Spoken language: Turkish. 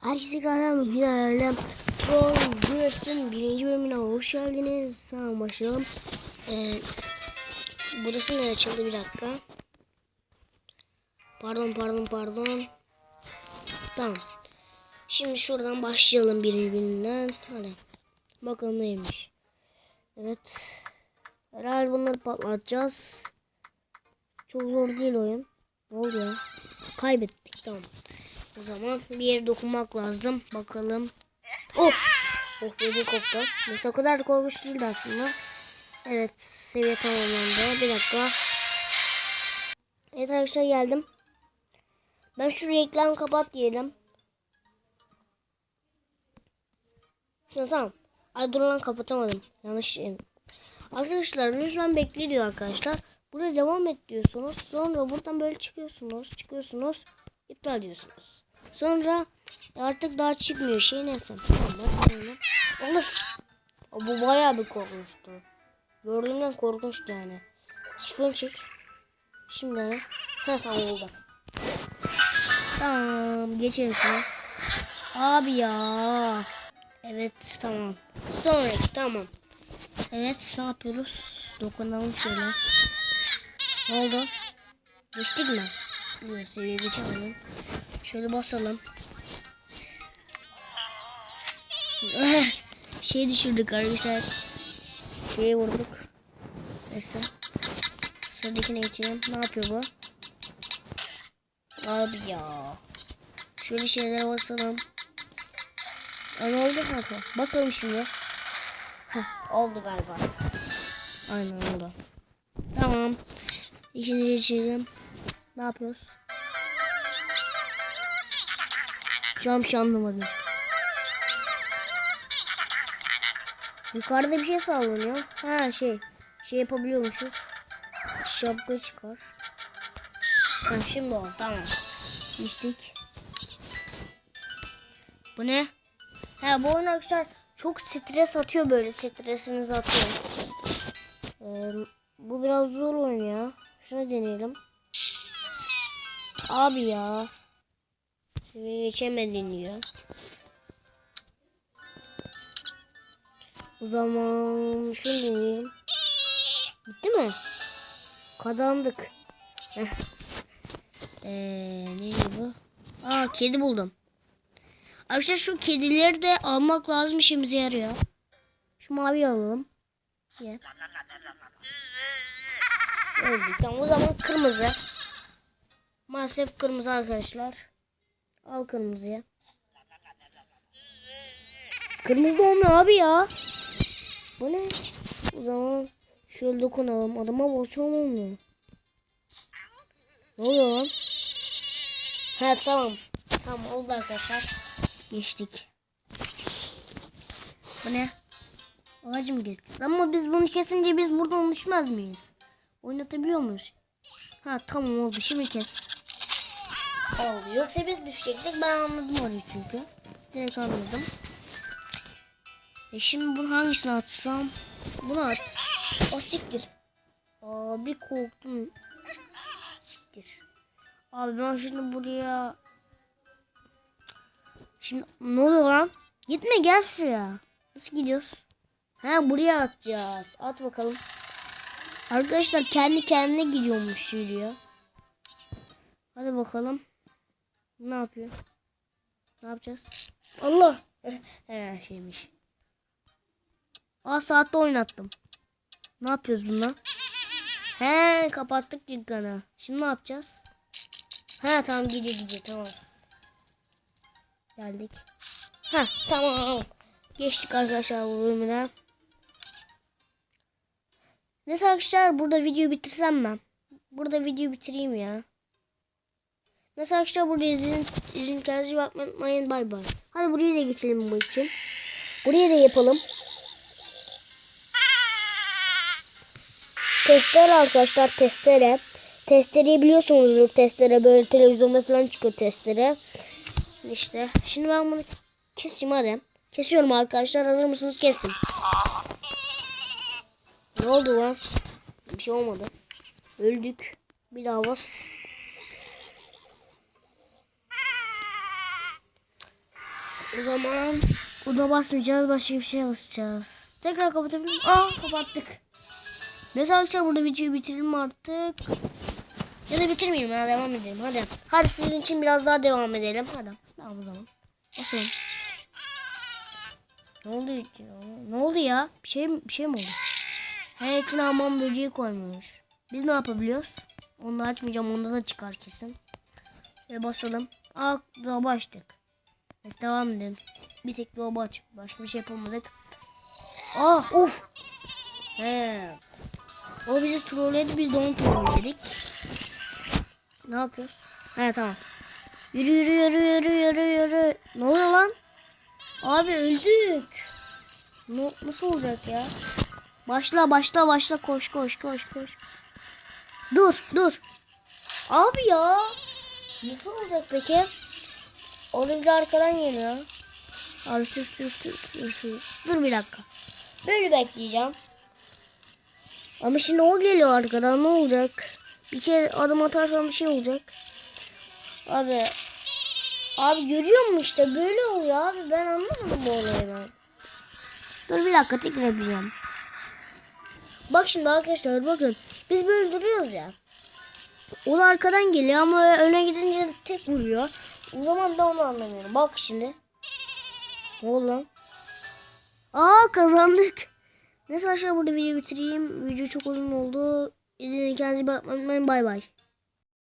Herkese tekrardan günaydın. Troll Buras'ın birinci bölümüne hoş geldiniz. Tamam başlayalım. Ee, burası ne açıldı bir dakika. Pardon pardon pardon. Tamam. Şimdi şuradan başlayalım birinci bölümden. Hadi. Bakalım neymiş. Evet. Herhalde bunları patlatacağız. Çok zor değil oyun. Ne oldu ya? Kaybettik tamam. O zaman bir yere dokunmak lazım. Bakalım. Oh! Oh dedi koptu. Neyse o kadar da korkunç değildi aslında. Evet seviye tamamlandı. Bir dakika. Evet arkadaşlar geldim. Ben şu reklam kapat diyelim. Ya, tamam. Ay dur lan kapatamadım. Yanlış şey. Arkadaşlar lütfen bekle diyor arkadaşlar. Buraya devam et diyorsunuz. Sonra buradan böyle çıkıyorsunuz. Çıkıyorsunuz. iptal diyorsunuz. Sonra artık daha çıkmıyor şey neyse. Onu bu bayağı bir korkunçtu. Gördüğümden korkunçtu yani. Şifonu çek. Şimdi hani. Ha tamam oldu. Tamam geçelim şuna. Abi ya. Evet tamam. Sonraki tamam. Evet ne yapıyoruz? Dokunalım şöyle. Ne oldu? Geçtik mi? Yok seviye geçemedim. Şöyle basalım. şey düşürdük arkadaşlar. Şeye vurduk. Neyse. Sıradakine geçelim. Ne yapıyor bu? Abi ya. Şöyle şeylere basalım. Aa, ne oldu kanka? Basalım şimdi. Heh, oldu galiba. Aynen oldu. Tamam. İkinci geçelim. Ne yapıyoruz? Şu an bir şey anlamadım. Yukarıda bir şey sallanıyor. Ha şey. Şey yapabiliyormuşuz. Şapka çıkar. Ha şimdi oldu. Tamam. Mistik. Bu ne? Ha bu oyun arkadaşlar çok stres atıyor böyle. Stresinizi atıyor. Ee, bu biraz zor oyun ya. Şuna deneyelim. Abi ya. Şimdi geçemedin diyor. O zaman şunu deneyelim. Bitti mi? Kazandık. Ee, neydi bu? Aa kedi buldum. Arkadaşlar şu kedileri de almak lazım işimize yarıyor. Şu mavi alalım. Ye. Öldük. Tamam o zaman kırmızı. Maalesef kırmızı arkadaşlar. Al kırmızıya. Kırmızı da olmuyor abi ya. Bu ne? O zaman şöyle dokunalım. Adama basıyorum olmuyor. Ne oluyor lan? Ha tamam. Tamam oldu arkadaşlar. Geçtik. Bu ne? Ağacı mı geçtik? Ama biz bunu kesince biz buradan düşmez miyiz? Oynatabiliyor muyuz? Ha tamam oldu. Şimdi kes. Oldu. Yoksa biz düşecektik. Ben anladım orayı çünkü. Direkt anladım. E şimdi bunu hangisine atsam? Bunu at. O siktir. Abi korktum. Siktir. Abi ben şimdi buraya... Şimdi ne oluyor lan? Gitme gel şuraya. Nasıl gidiyoruz? Ha buraya atacağız. At bakalım. Arkadaşlar kendi kendine gidiyormuş yürüyor. Hadi bakalım. Ne yapıyor? Ne yapacağız? Allah. He şeymiş. Aa saatte oynattım. Ne yapıyoruz bununla? He kapattık dükkanı. Şimdi ne yapacağız? He tamam gidiyor gidiyor tamam. Geldik. Ha tamam. Geçtik arkadaşlar bu bölümüne. Neyse arkadaşlar burada videoyu bitirsem ben. Burada videoyu bitireyim ya. Neyse arkadaşlar burada izin, izin kendinize bakmayı unutmayın. Bay bay. Hadi buraya da geçelim bu için. Buraya da yapalım. Testere arkadaşlar testere. Testereyi biliyorsunuzdur testere böyle televizyonda falan çıkıyor testere. İşte şimdi ben bunu keseyim hadi. Kesiyorum arkadaşlar hazır mısınız kestim. Ne oldu lan? Bir şey olmadı. Öldük. Bir daha bas. O zaman buna basmayacağız. Başka bir şeye basacağız. Tekrar kapatabilir miyim? Aa kapattık. Neyse arkadaşlar burada videoyu bitirelim artık. Ya da bitirmeyeyim ya devam edelim hadi. Hadi sizin için biraz daha devam edelim. Hadi. Tamam o zaman. Basalım. Ne oldu ya? Ne oldu ya? Bir şey bir şey mi oldu? Her içine hamam böceği koymuş. Biz ne yapabiliyoruz? Onu açmayacağım. Onda da çıkar kesin. Şöyle basalım. Aa dolabı açtık. Neyse devam edelim. Bir tek dolabı açık. Başka bir şey yapamadık. Ah of. He. O bizi trolledi. Biz de onu trolledik. Ne yapıyoruz? He tamam. Yürü yürü yürü yürü yürü yürü. Ne oluyor lan? Abi öldük. Ne, nasıl olacak ya? Başla başla başla koş koş koş koş. Dur dur. Abi ya. Nasıl olacak peki? Olunca arkadan geliyor. Abi sus sus sus. sus. Dur bir dakika. Böyle bekleyeceğim. Ama şimdi o geliyor arkadan ne olacak? Bir kere adım atarsam bir şey olacak. Abi. Abi görüyor musun işte böyle oluyor abi. Ben anlamadım bu olayı ben. Dur bir dakika tekrar yapacağım. Bak şimdi arkadaşlar bakın. Biz böyle duruyoruz ya. O da arkadan geliyor ama öne gidince tek vuruyor. O zaman da onu anlamıyorum. Bak şimdi. Lan? Aa kazandık. Neyse arkadaşlar burada videoyu bitireyim. Video çok uzun oldu. İzlediğiniz için bakmayın. Bay bay.